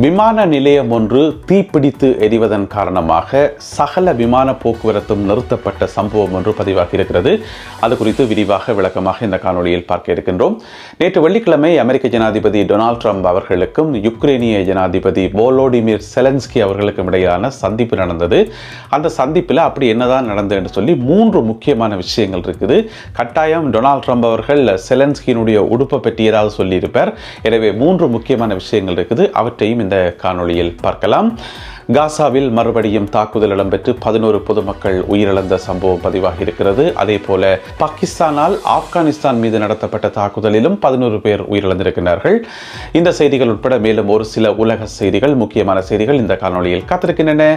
விமான நிலையம் ஒன்று தீப்பிடித்து எரிவதன் காரணமாக சகல விமான போக்குவரத்தும் நிறுத்தப்பட்ட சம்பவம் ஒன்று பதிவாகி இருக்கிறது அது குறித்து விரிவாக விளக்கமாக இந்த காணொலியில் பார்க்க இருக்கின்றோம். நேற்று வெள்ளிக்கிழமை அமெரிக்க ஜனாதிபதி டொனால்ட் ட்ரம்ப் அவர்களுக்கும் யுக்ரைனிய ஜனாதிபதி போலோடிமிர் செலன்ஸ்கி அவர்களுக்கும் இடையிலான சந்திப்பு நடந்தது. அந்த சந்திப்பில் அப்படி என்னதான் நடந்தது என்று சொல்லி மூன்று முக்கியமான விஷயங்கள் இருக்குது. கட்டாயம் டொனால்ட் ட்ரம்ப் அவர்கள் செலன்ஸ்கியினுடைய உடுப்பை பற்றி ஏதாவது சொல்லியிருப்பார். எனவே மூன்று முக்கியமான விஷயங்கள் இருக்குது. அவற்றையும் இந்த காணொளியில் பார்க்கலாம். காசாவில் மறுபடியும் தாக்குதல் இடம்பெற்று பதினோரு பொதுமக்கள் உயிரிழந்த சம்பவம் பதிவாகி இருக்கிறது அதே போல பாகிஸ்தானால் ஆப்கானிஸ்தான் மீது நடத்தப்பட்ட தாக்குதலிலும் பதினோரு பேர் உயிரிழந்திருக்கிறார்கள். இந்த செய்திகள் உட்பட மேலும் ஒரு சில உலக செய்திகள் முக்கியமான செய்திகள் இந்த காணொளியில் காத்திருக்கின்றன.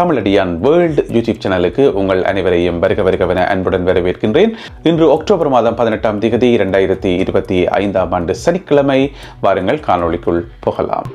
தமிழடியான் வேர்ல்டு யூடியூப் சேனலுக்கு உங்கள் அனைவரையும் வருக வருகவென அன்புடன் வரவேற்கின்றேன். இன்று அக்டோபர் மாதம் பதினெட்டாம் தேதி இரண்டாயிரத்தி இருபத்தி ஐந்தாம் ஆண்டு சனிக்கிழமை வாருங்கள் காணொளிக்குள் போகலாம்.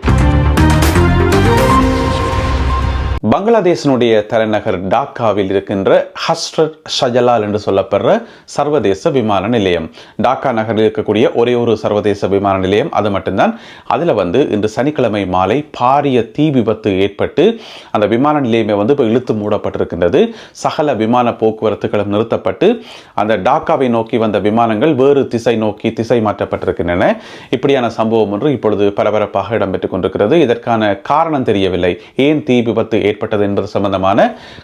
பங்களாதேஷனுடைய தலைநகர் டாக்காவில் இருக்கின்ற ஹஸ்ரத் ஷஜலால் என்று சொல்லப்படுற சர்வதேச விமான நிலையம். டாக்கா நகரில் இருக்கக்கூடிய ஒரே ஒரு சர்வதேச விமான நிலையம் அது மட்டும்தான். அதில் வந்து இன்று சனிக்கிழமை மாலை பாரிய தீ விபத்து ஏற்பட்டு அந்த விமான நிலையமே வந்து இப்போ இழுத்து மூடப்பட்டிருக்கின்றது. சகல விமான போக்குவரத்துகளும் நிறுத்தப்பட்டு அந்த டாக்காவை நோக்கி வந்த விமானங்கள் வேறு திசை நோக்கி திசை மாற்றப்பட்டிருக்கின்றன. இப்படியான சம்பவம் ஒன்று இப்பொழுது பரபரப்பாக இடம்பெற்றுக் கொண்டிருக்கிறது. இதற்கான காரணம் தெரியவில்லை. ஏன் தீ விபத்து ஏற்பட்டது என்பது சம்பந்தமான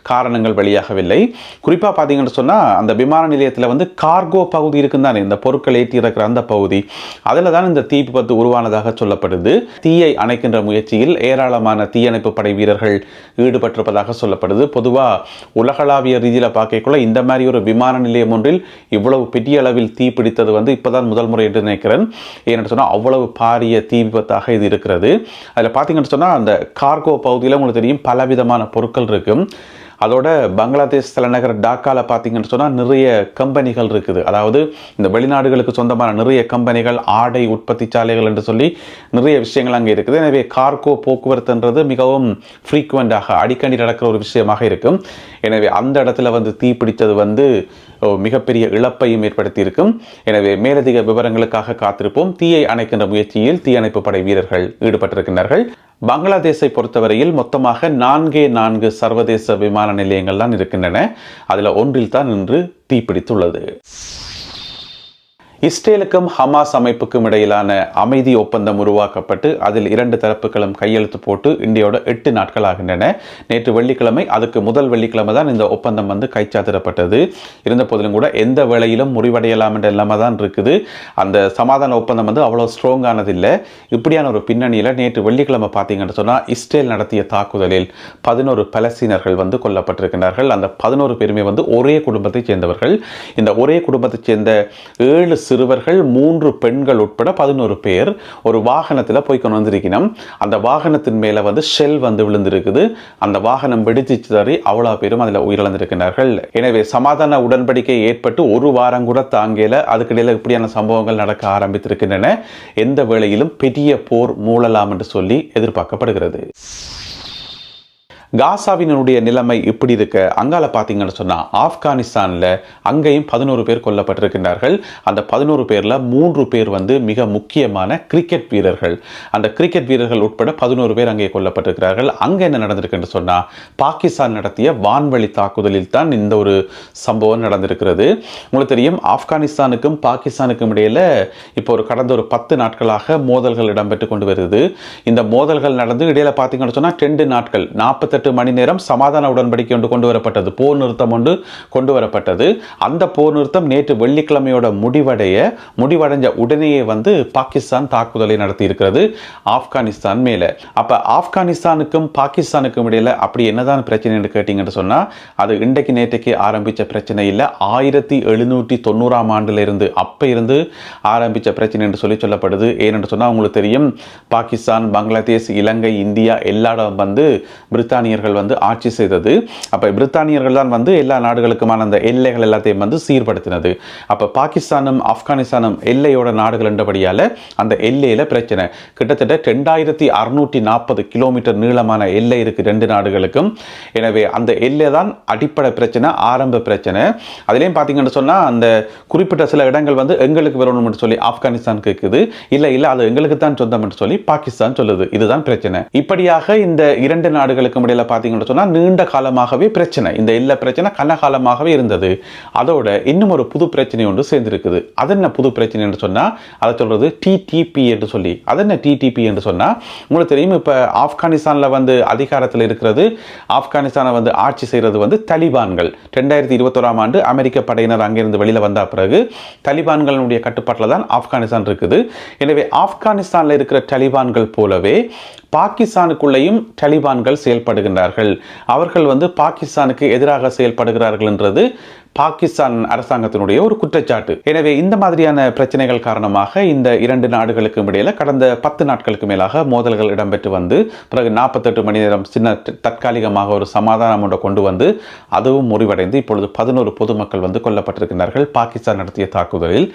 காரணங்கள் வெளியாகவில்லை. குறிப்பாக பார்த்தீங்கன்னு சொன்னால் அந்த விமான நிலையத்தில் வந்து கார்கோ பகுதி இருக்குன்னு தானே இந்த பொருட்கள் ஏற்றி இருக்கிற அந்த பகுதி. அதில் தான் இந்த தீ விபத்து உருவானதாக சொல்லப்படுது. தீயை அணைக்கின்ற முயற்சியில் ஏராளமான தீயணைப்பு படை வீரர்கள் ஈடுபட்டிருப்பதாக சொல்லப்படுது. பொதுவாக உலகளாவிய ரீதியில் பார்க்கக்குள்ள இந்த மாதிரி ஒரு விமான நிலையம் ஒன்றில் இவ்வளவு பெரிய அளவில் தீ பிடித்தது வந்து இப்போதான் முதல் முறை என்று நினைக்கிறேன். ஏன்னு சொன்னால் அவ்வளவு பாரிய தீ விபத்தாக இது இருக்கிறது. அதில் பார்த்தீங்கன்னு சொன்னால் அந்த கார்கோ பகுதியில் உங்களுக்கு தெரியும் பலவிதமான பொருட்கள் இருக்கும் அதோட பங்களாதேஷ் தலைநகர் டாக்காவில் பார்த்தீங்கன்னு சொன்னால் நிறைய கம்பெனிகள் இருக்குது. அதாவது இந்த வெளிநாடுகளுக்கு சொந்தமான நிறைய கம்பெனிகள் ஆடை உற்பத்தி சாலைகள் என்று சொல்லி நிறைய விஷயங்கள் அங்கே இருக்குது. எனவே கார்கோ போக்குவரத்துன்றது மிகவும் ஃப்ரீக்குவெண்ட்டாக அடிக்கடி நடக்கிற ஒரு விஷயமாக இருக்கும் எனவே அந்த இடத்துல வந்து தீ பிடித்தது வந்து மிகப்பெரிய இழப்பையும் ஏற்படுத்தியிருக்கும். எனவே மேலதிக விவரங்களுக்காக காத்திருப்போம். தீயை அணைக்கின்ற முயற்சியில் தீயணைப்பு படை வீரர்கள் ஈடுபட்டிருக்கின்றார்கள். பங்களாதேஷை பொறுத்தவரையில் மொத்தமாக நான்கே நான்கு சர்வதேச விமான நிலையங்கள் தான் இருக்கின்றன. அதில் ஒன்றில் தான் இன்று தீப்பிடித்துள்ளது இஸ்ரேலுக்கும் ஹமாஸ் அமைப்புக்கும் இடையிலான அமைதி ஒப்பந்தம் உருவாக்கப்பட்டு அதில் இரண்டு தரப்புகளும் கையெழுத்து போட்டு இந்தியாவோட எட்டு நாட்கள் ஆகின்றன நேற்று வெள்ளிக்கிழமை அதுக்கு முதல் வெள்ளிக்கிழமை தான் இந்த ஒப்பந்தம் வந்து கைச்சாத்திடப்பட்டது. இருந்த போதிலும் கூட எந்த வேளையிலும் முறிவடையலாம் என்ற நிலைமை தான் இருக்குது. அந்த சமாதான ஒப்பந்தம் வந்து அவ்வளோ ஸ்ட்ராங்கானது இல்லை இப்படியான ஒரு பின்னணியில் நேற்று வெள்ளிக்கிழமை பார்த்தீங்கன்னு சொன்னால் இஸ்ரேல் நடத்திய தாக்குதலில் பதினோரு பலஸ்தீனர்கள் வந்து கொல்லப்பட்டிருக்கிறார்கள் அந்த பதினோரு பேருமே வந்து ஒரே குடும்பத்தைச் சேர்ந்தவர்கள். இந்த ஒரே குடும்பத்தைச் சேர்ந்த ஏழு சிறுவர்கள் மூன்று பெண்கள் உட்பட பதினோரு பேர் ஒரு வாகனத்தில் போய் கொண்டு வந்திருக்கணும். அந்த வாகனத்தின் மேலே வந்து ஷெல் வந்து விழுந்திருக்குது. அந்த வாகனம் வெடிச்சு தறி அவ்வளோ பேரும் அதில் உயிரிழந்திருக்கிறார்கள். எனவே சமாதான உடன்படிக்கை ஏற்பட்டு ஒரு வாரம் கூட தாங்கல. அதுக்கிடையில் இப்படியான சம்பவங்கள் நடக்க ஆரம்பித்திருக்கின்றன. எந்த வேளையிலும் பெரிய போர் மூழலாம் என்று சொல்லி எதிர்பார்க்கப்படுகிறது. காசாவினுடைய நிலைமை இப்படி இருக்க. அங்கால பார்த்தீங்கன்னு சொன்னால் ஆப்கானிஸ்தானில் அங்கேயும் பதினோரு பேர் கொல்லப்பட்டிருக்கின்றார்கள். அந்த பதினோரு பேரில் மூன்று பேர் வந்து மிக முக்கியமான கிரிக்கெட் வீரர்கள். அந்த கிரிக்கெட் வீரர்கள் உட்பட பதினோரு பேர் அங்கே கொல்லப்பட்டிருக்கிறார்கள். அங்கே என்ன நடந்திருக்குன்னு சொன்னால் பாகிஸ்தான் நடத்திய வான்வழி தாக்குதலில் தான் இந்த ஒரு சம்பவம் நடந்திருக்கிறது. உங்களுக்கு தெரியும் ஆப்கானிஸ்தானுக்கும் பாகிஸ்தானுக்கும் இடையில் இப்போ ஒரு கடந்த ஒரு பத்து நாட்களாக மோதல்கள் இடம்பெற்று கொண்டு வருது. இந்த மோதல்கள் நடந்து இடையில பார்த்தீங்கன்னு சொன்னால் ரெண்டு நாட்கள் நாற்பத்தெட்டு எட்டு மணி நேரம் சமாதான உடன்படிக்கை ஒன்று கொண்டு வரப்பட்டது. போர் நிறுத்தம் ஒன்று கொண்டு வரப்பட்டது. அந்த போர் நிறுத்தம் நேற்று வெள்ளிக்கிழமையோட முடிவடைய முடிவடைஞ்ச உடனேயே வந்து பாகிஸ்தான் தாக்குதலை நடத்தி இருக்கிறது ஆப்கானிஸ்தான் மேலே. அப்போ ஆப்கானிஸ்தானுக்கும் பாகிஸ்தானுக்கும் இடையில அப்படி என்னதான் பிரச்சனைன்னு கேட்டீங்கன்னு சொன்னால் அது இன்றைக்கு நேற்றைக்கு ஆரம்பித்த பிரச்சனை இல்லை. ஆயிரத்தி எழுநூற்றி தொண்ணூறாம் ஆண்டுல இருந்து அப்போ இருந்து ஆரம்பித்த பிரச்சனை என்று சொல்லி சொல்லப்படுது. ஏனென்று சொன்னால் உங்களுக்கு தெரியும் பாகிஸ்தான் பங்களாதேஷ் இலங்கை இந்தியா எல்லா இடம் வந்து பிரித்தானிய பிரித்தானியர்கள் வந்து ஆட்சி செய்தது. அப்போ பிரித்தானியர்கள் தான் வந்து எல்லா நாடுகளுக்குமான அந்த எல்லைகள் எல்லாத்தையும் வந்து சீர்படுத்தினது. அப்போ பாகிஸ்தானும் ஆப்கானிஸ்தானும் எல்லையோட நாடுகள் என்றபடியால் அந்த எல்லையில் பிரச்சனை. கிட்டத்தட்ட ரெண்டாயிரத்தி அறுநூற்றி நாற்பது கிலோமீட்டர் நீளமான எல்லை இருக்குது ரெண்டு நாடுகளுக்கும். எனவே அந்த எல்லை தான் அடிப்படை பிரச்சனை ஆரம்ப பிரச்சனை. அதுலேயும் பார்த்தீங்கன்னு சொன்னால் அந்த குறிப்பிட்ட சில இடங்கள் வந்து எங்களுக்கு வரணும்னு சொல்லி ஆப்கானிஸ்தான் கேட்குது இல்லை இல்லை அது எங்களுக்கு தான் சொந்தம்னு சொல்லி பாகிஸ்தான் சொல்லுது. இதுதான் பிரச்சனை. இப்படியாக இந்த இரண்டு நாடுகளுக்கும் இடையில பார்த்தீங்கன்னு சொன்னால் நீண்ட காலமாகவே பிரச்சனை. இந்த எல்லை பிரச்சனை கனகாலமாகவே இருந்தது. அதோட இன்னும் ஒரு புது பிரச்சனை ஒன்று சேர்ந்துருக்குது. அது என்ன புது பிரச்சனை என்று சொன்னால் அதை சொல்றது டிடிபி என்று சொல்லி. அது என்ன டிடிபி என்று சொன்னால் உங்களுக்கு தெரியும் இப்போ ஆப்கானிஸ்தானில் வந்து அதிகாரத்தில் இருக்கிறது ஆப்கானிஸ்தானை வந்து ஆட்சி செய்கிறது வந்து தலிபான்கள். ரெண்டாயிரத்தி இருபத்தோராம் ஆண்டு அமெரிக்க படையினர் அங்கிருந்து வெளியில் வந்த பிறகு தலிபான்களுடைய கட்டுப்பாட்டில் தான் ஆப்கானிஸ்தான் இருக்குது. எனவே ஆப்கானிஸ்தானில் இருக்கிற தலிபான்கள் போலவே பாகிஸ்தானுக்குள்ளேயும் தலிபான்கள் செயல்படுகின்றார்கள் அவர்கள் வந்து பாகிஸ்தானுக்கு எதிராக செயல்படுகிறார்கள் என்றது பாகிஸ்தான் அரசாங்கத்தினுடைய ஒரு குற்றச்சாட்டு. எனவே இந்த மாதிரியான பிரச்சனைகள் காரணமாக இந்த இரண்டு நாடுகளுக்கும் இடையில கடந்த பத்து நாட்களுக்கு மேலாக மோதல்கள் இடம்பெற்று வந்து பிறகு நாற்பத்தெட்டு மணி நேரம் சின்ன தற்காலிகமாக ஒரு சமாதானம் ஒன்றை கொண்டு வந்து அதுவும் முறிவடைந்து இப்பொழுது பதினோரு பொதுமக்கள் வந்து கொல்லப்பட்டிருக்கிறார்கள் பாகிஸ்தான் நடத்திய தாக்குதலில்.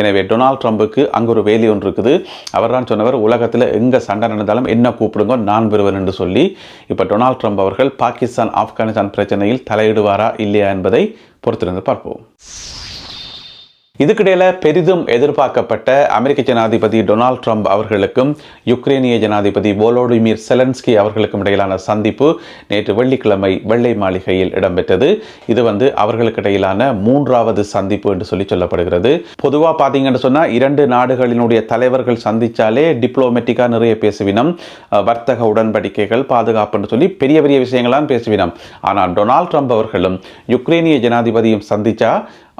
எனவே டொனால்ட் ட்ரம்புக்கு அங்கு ஒரு வேலி ஒன்று இருக்குது. அவர் தான் சொன்னவர் உலகத்தில் எங்கே சண்டை நடந்தாலும் என்ன கூப்பிடுங்க நான் பெறுவேன் என்று சொல்லி. இப்போ டொனால்ட் ட்ரம்ப் அவர்கள் பாகிஸ்தான் ஆப்கானிஸ்தான் பிரச்சனையில் தலையிடுவாரா இல்லையா என்பதை Portrando Purple. இதுக்கிடையில் பெரிதும் எதிர்பார்க்கப்பட்ட அமெரிக்க ஜனாதிபதி டொனால்ட் ட்ரம்ப் அவர்களுக்கும் யுக்ரைனிய ஜனாதிபதி வோலோடிமிர் செலன்ஸ்கி அவர்களுக்கும் இடையிலான சந்திப்பு நேற்று வெள்ளிக்கிழமை வெள்ளை மாளிகையில் இடம்பெற்றது. இது வந்து அவர்களுக்கு இடையிலான மூன்றாவது சந்திப்பு என்று சொல்லி சொல்லப்படுகிறது. பொதுவாக பார்த்தீங்கன்னு சொன்னால் இரண்டு நாடுகளினுடைய தலைவர்கள் சந்தித்தாலே டிப்ளோமேட்டிக்காக நிறைய பேசுவினம் வர்த்தக உடன்படிக்கைகள் பாதுகாப்புன்னு சொல்லி பெரிய பெரிய விஷயங்களாம் பேசுவினம். ஆனால் டொனால்ட் ட்ரம்ப் அவர்களும் யுக்ரைனிய ஜனாதிபதியும் சந்தித்தா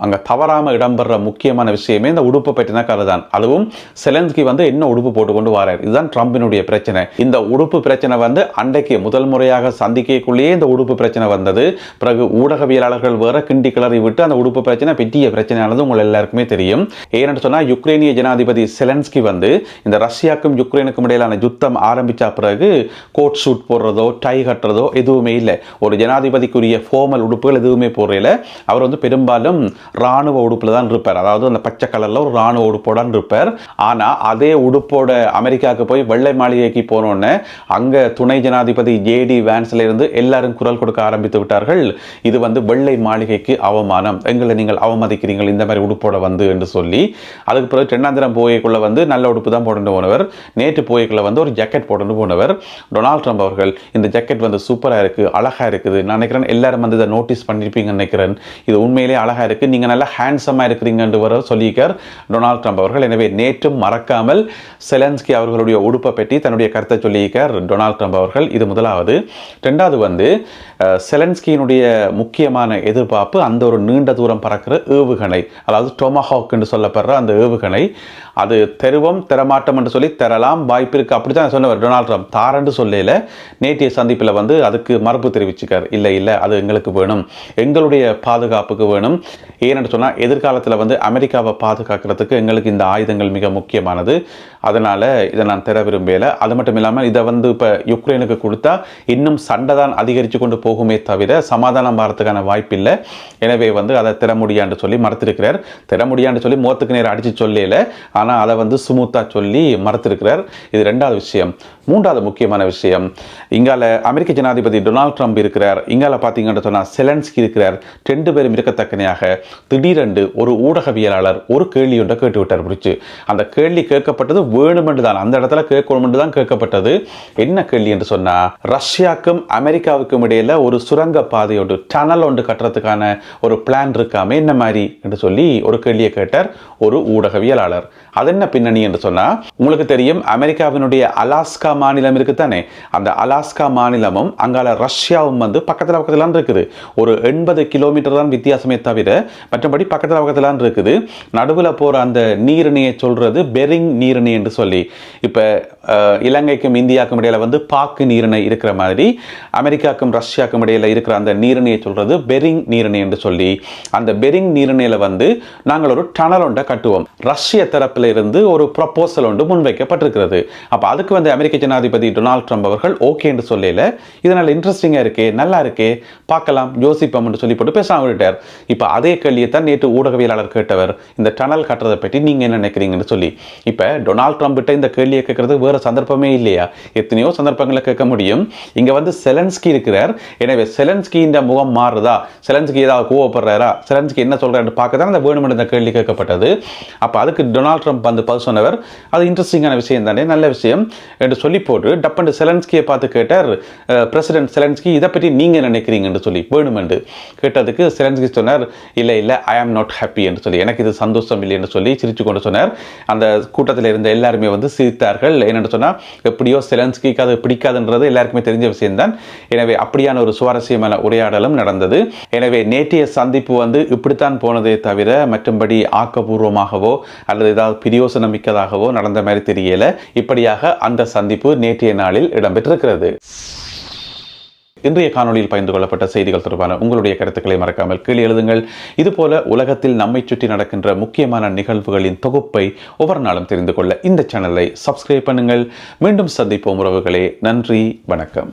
அங்கே தவறாமல் இடம்பெற முக்கியமான விஷயமே இந்த உடுப்பு பற்றின கதை தான் அதுவும் செலன்ஸ்கி வந்து என்ன உடுப்பு போட்டுக்கொண்டு வரார்? இதுதான் ட்ரம்பினுடைய பிரச்சனை. இந்த உடுப்பு பிரச்சனை வந்து அன்றைக்கு முதல் முறையாக சந்திக்கக்குள்ளேயே இந்த உடுப்பு பிரச்சனை வந்தது. பிறகு ஊடகவியலாளர்கள் வேற கிண்டி கிளறி விட்டு அந்த உடுப்பு பிரச்சனை பெட்டிய பிரச்சனையானது உங்கள் எல்லாருக்குமே தெரியும். ஏன்னு சொன்னால் யுக்ரைனிய ஜனாதிபதி செலன்ஸ்கி வந்து இந்த ரஷ்யாக்கும் யுக்ரைனுக்கும் இடையிலான யுத்தம் ஆரம்பித்த பிறகு கோட் ஷூட் போடுறதோ டை கட்டுறதோ எதுவுமே இல்லை. ஒரு ஜனாதிபதிக்குரிய ஃபார்மல் உடுப்புகள் எதுவுமே போடுறதில்ல அவர் வந்து பெரும்பாலும் ராணுவ உடுப்பில் தான் இருப்பார். அதாவது அந்த பச்சை கலரில் ஒரு ராணுவ உடுப்போட இருப்பார். ஆனால் அதே உடுப்போட அமெரிக்காவுக்கு போய் வெள்ளை மாளிகைக்கு போனோடனே அங்கே துணை ஜனாதிபதி ஜேடி வேன்ஸில் இருந்து எல்லாரும் குரல் கொடுக்க ஆரம்பித்து விட்டார்கள். இது வந்து வெள்ளை மாளிகைக்கு அவமானம். எங்களை நீங்கள் அவமதிக்கிறீங்கள் இந்த மாதிரி உடுப்போட வந்து என்று சொல்லி அதுக்கு பிறகு ரெண்டாந்திரம் போய்க்குள்ள வந்து நல்ல உடுப்பு தான் போட்டு போனவர். நேற்று போயக்குள்ளே வந்து ஒரு ஜாக்கெட் போட்டு போனவர். டொனால்ட் ட்ரம்ப் அவர்கள் இந்த ஜாக்கெட் வந்து சூப்பராக இருக்குது அழகாக இருக்குது. நான் நினைக்கிறேன் எல்லாரும் வந்து இதை நோட்டீஸ் பண்ணியிருப்பீங்கன்னு நினைக்கிறேன். இது உண்மையிலேயே அழகாக இருக்குது நீங்கள் நல்லா ஹேண்ட்ஸமாக இருக்கிறீங்கன்னு வர சொல்லியிருக்கார் டொனால்ட் ட்ரம்ப் அவர்கள். எனவே நேற்றும் மறக்காமல் செலன்ஸ்கி அவர்களுடைய உடுப்பை பற்றி தன்னுடைய கருத்தை சொல்லியிருக்கார் டொனால்ட் ட்ரம்ப் அவர்கள். இது முதலாவது. ரெண்டாவது வந்து செலன்ஸ்கியினுடைய முக்கியமான எதிர்பார்ப்பு அந்த ஒரு நீண்ட தூரம் பறக்கிற ஏவுகணை அதாவது டொமஹாக் என்று சொல்லப்படுற அந்த ஏவுகணை. அது தெருவம் தரமாட்டோம் என்று சொல்லி தரலாம். வாய்ப்பு இருக்கு அப்படி தான் சொன்னவர் டொனால்ட் ட்ரம்ப். தாரண்டு சொல்லல நேற்றைய சந்திப்பில் வந்து அதுக்கு மறுப்பு தெரிவிச்சுக்கார். இல்லை இல்லை அது எங்களுக்கு வேணும். எங்களுடைய பாதுகாப்புக்கு வேணும். ஏன்னு சொன்னால் எதிர்காலத்தில் வந்து அமெரிக்காவை பாதுகாக்கிறதுக்கு எங்களுக்கு இந்த ஆயுதங்கள் மிக முக்கியமானது. அதனால் இதை நான் தர விரும்பலை. அது மட்டும் இல்லாமல் இதை வந்து இப்போ யுக்ரைனுக்கு கொடுத்தா இன்னும் சண்டை தான் அதிகரித்து கொண்டு போகுமே தவிர சமாதானம் வரத்துக்கான வாய்ப்பில்லை. எனவே வந்து அதை தர முடியான்னு சொல்லி மறுத்திருக்கிறார். தர முடியான்னு சொல்லி மோத்துக்கு நேரம் அடித்து சொல்லல. ஆனால் அதை வந்து சுமூத்தாக சொல்லி மறுத்திருக்கிறார். இது ரெண்டாவது விஷயம். மூன்றாவது முக்கியமான விஷயம். இங்கால அமெரிக்க ஜனாதிபதி டொனால்ட் ட்ரம்ப் இருக்கிறார். இங்கால பார்த்தீங்கன்னு சொன்னால் செலன்ஸ்கி இருக்கிறார். ரெண்டு பேரும் இருக்கத்தக்கனையாக திடீரென்று ஒரு ஊடகவியலாளர் ஒரு கேள்வி ஒன்றை கேட்டு விட்டார் பிடிச்சு அந்த கேள்வி கேட்கப்பட்டது வேணுமென்று தான். அந்த இடத்துல கேட்கணுமென்று தான் கேட்கப்பட்டது. என்ன கேள்வி என்று சொன்னால் ரஷ்யாவுக்கும் அமெரிக்காவுக்கும் இடையில ஒரு சுரங்க பாதை ஒன்று டனல் ஒன்று கட்டுறதுக்கான ஒரு பிளான் இருக்காமே என்ன மாதிரி என்று சொல்லி ஒரு கேள்வியை கேட்டார் ஒரு ஊடகவியலாளர். அது என்ன பின்னணி என்று சொன்னால் உங்களுக்கு தெரியும் அமெரிக்காவினுடைய அலாஸ்கா மாநிலம் இருக்குதானே அந்த அலாஸ்கா மாநிலமும் அங்கால ரஷ்யாவும் வந்து பக்கத்துல பக்கத்துல இருக்குது. ஒரு எண்பது கிலோமீட்டர் தான் வித்தியாசமே தவிர மற்றபடி பக்கத்துல பக்கத்தில் இருக்குது. நடுவுல போற அந்த நீரிணையை சொல்றது பெரிங் நீரிணை என்று சொல்லி. இப்போ இலங்கைக்கும் இந்தியாவுக்கும் இடையில வந்து பாக்கு நீரிணை இருக்கிற மாதிரி அமெரிக்காக்கும் ரஷ்யாக்கும் இடையில இருக்கிற அந்த நீரிணையை சொல்றது பெரிங் நீரிணை என்று சொல்லி. அந்த பெரிங் நீரிணையில் வந்து நாங்கள் ஒரு டனல் ஒன்றை கட்டுவோம். ரஷ்ய தரப்பில் இருந்து ஒரு ப்ரப்போசல் ஒன்று முன்வைக்கப்பட்டிருக்கிறது. அப்போ அதுக்கு வந்து அமெரிக்க ஜனாதிபதி டொனால்ட் ட்ரம்ப் அவர்கள் ஓகே என்று சொல்லல. இதனால் இன்ட்ரெஸ்டிங்காக இருக்கே நல்லா இருக்கே பார்க்கலாம் யோசிப்போம் என்று சொல்லி போட்டு பேசாம விட்டார் இப்போ அதே கேள்வியை தான் நேற்று ஊடகவியலாளர் கேட்டவர். இந்த டனல் கட்டுறதை பற்றி நீங்கள் என்ன நினைக்கிறீங்கன்னு சொல்லி. இப்போ டொனால்ட் ட்ரம்ப்கிட்ட இந்த கேள்வியை கேட்கறது வேறு சந்தர்ப்பமே இல்லையா? எத்தனையோ சந்தர்ப்பங்களை கேட்க முடியும். இங்கே வந்து செலன்ஸ்கி இருக்கிறார். எனவே செலன்ஸ்கி முகம் மாறுதா? செலன்ஸ்கி ஏதாவது கோவப்படுறாரா? செலன்ஸ்கி என்ன சொல்கிறாரு பார்க்க தான் அந்த வேணுமென்று இந்த கேள்வி கேட்கப்பட்டது. அப்போ அதுக்கு டொனால்ட் ட்ரம்ப் வந்து பதில் சொன்னவர். அது இன்ட்ரெஸ்டிங்கான விஷயம் தானே நல்ல விஷயம். என்று சொல்லி போட்டு டப்பண்டு செலன்ஸ்கியை பார்த்து கேட்டார் பிரசிடென்ட் செலன்ஸ்கி இதை பற்றி நீங்கள் நினைக்கிறீங்கன்னு சொல்லி வேணுமென்று. கேட்டதுக்கு செலன்ஸ்கி சொன்னார் இல்லை இல்லை ஐ ஆம் நாட் ஹாப்பி என்று சொல்லி எனக்கு இது சந்தோஷம் இல்லை என்று சொல்லி சிரிச்சு கொண்டு சொன்னார். அந்த கூட்டத்தில் இருந்த எல்லாருமே வந்து சிரித்தார்கள். என்னென்னு சொன்னால் எப்படியோ செலன்ஸ்கிக்கு அது பிடிக்காதுன்றது எல்லாருக்குமே தெரிஞ்ச விஷயம்தான். எனவே அப்படியான ஒரு சுவாரஸ்யமான உரையாடலும் நடந்தது. எனவே நேற்றைய சந்திப்பு வந்து இப்படித்தான் போனதே தவிர மற்றும்படி ஆக்கப்பூர்வமாகவோ அல்லது ஏதாவது பிரியோசனம் மிக்கதாகவோ நடந்த மாதிரி தெரியல. இப்படியாக அந்த சந்திப்பு நேற்றைய நாளில் இடம்பெற்றிருக்கிறது. இன்றைய காணொலியில் பகிர்ந்து கொள்ளப்பட்ட செய்திகள் தொடர்பான உங்களுடைய கருத்துக்களை மறக்காமல் கீழே எழுதுங்கள். இதுபோல உலகத்தில் நம்மை சுற்றி நடக்கின்ற முக்கியமான நிகழ்வுகளின் தொகுப்பை ஒவ்வொரு நாளும் தெரிந்து கொள்ள இந்த சேனலை சப்ஸ்கிரைப் பண்ணுங்கள். மீண்டும் சந்திப்போம் உறவுகளே. நன்றி வணக்கம்.